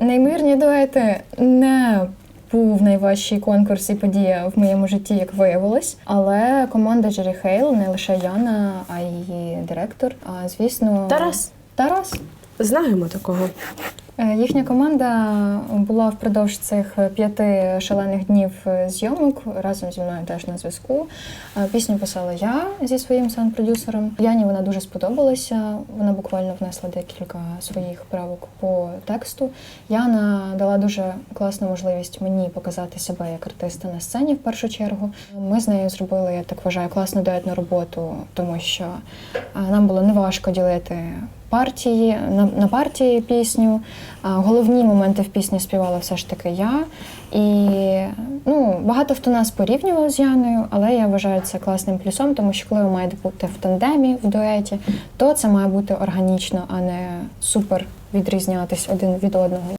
Неймовірні дуети не був найважчий конкурс і подія в моєму житті, як виявилось. Але команда Джері Хейл, не лише Яна, а й її директор. А звісно, Тарас. Тарас. Знаємо такого. Е, Їхня команда була впродовж цих п'яти шалених днів е, зйомок разом зі мною теж на зв'язку. Е, Пісню писала я зі своїм саунд-продюсером. Яні вона дуже сподобалася. Вона буквально внесла декілька своїх правок по тексту. Яна дала дуже класну можливість мені показати себе як артиста на сцені в першу чергу. Ми з нею зробили, я так вважаю, класну дуетну роботу, тому що е, нам було неважко ділити партії на, на партії пісню. Головні моменти в пісні співала все ж таки я. І ну, багато хто нас порівнював з Яною, але я вважаю це класним плюсом, тому що коли ви маєте бути в тандемі, в дуеті, то це має бути органічно, а не супер відрізнятись один від одного.